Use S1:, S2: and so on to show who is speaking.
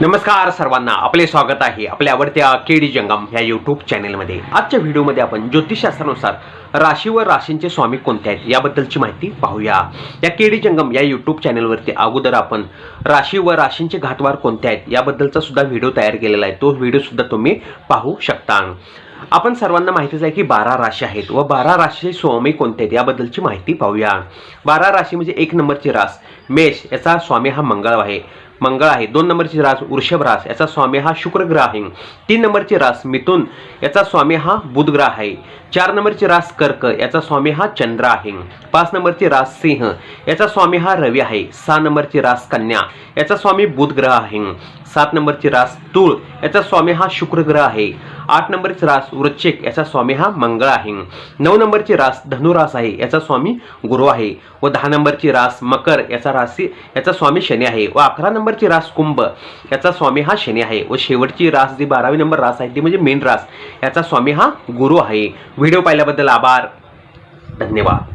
S1: नमस्कार सर्वांना आपले स्वागत आहे आपल्या आवडत्या केडी जंगम या यूट्यूब चॅनेलमध्ये आजच्या व्हिडिओमध्ये आपण ज्योतिषशास्त्रानुसार राशी व राशींचे स्वामी कोणते आहेत याबद्दलची माहिती पाहूया. या केडी जंगम या यूट्यूब चॅनेलवरती अगोदर आपण राशी व राशींचे घातवार कोणते आहेत याबद्दलचा सुद्धा व्हिडिओ तयार केलेला आहे. तो व्हिडिओ सुद्धा तुम्ही पाहू शकता. आपण सर्वांना माहितीच आहे की बारा राशी आहेत व बारा राशीचे स्वामी कोणते आहेत याबद्दलची माहिती पाहूया. बारा राशी म्हणजे एक नंबरची रास मेष याचा स्वामी हा मंगळ आहे. मंगळ आहे. दोन नंबरची रास वृषभ रास याचा स्वामी हा शुक्रग्रह आहे. तीन नंबरची रास मिथून याचा स्वामी हा बुधग्रह आहे. चार नंबरची रास कर्क याचा स्वामी हा चंद्र आहे. पाच नंबरची रास सिंह याचा स्वामी हा रवी आहे. सहा नंबरची रास कन्या याचा स्वामी बुधग्रह आहे. सात नंबरची रास तूळ याचा स्वामी हा शुक्र ग्रह आहे. आठ नंबरची रास वृश्चिक याचा स्वामी हा मंगळ आहे. नऊ नंबरची रास धनुरास आहे याचा स्वामी गुरु आहे. व दहा नंबरची रास मकर याचा राशी याचा स्वामी शनी आहे. व अकरा नंबरची रास कुंभ याचा स्वामी हा शनी आहे. व शेवटची रास जी बारावी नंबर रास आहे ती म्हणजे मेन रास याचा स्वामी हा गुरु आहे. व्हिडिओ पाहिल्याबद्दल आभार. धन्यवाद.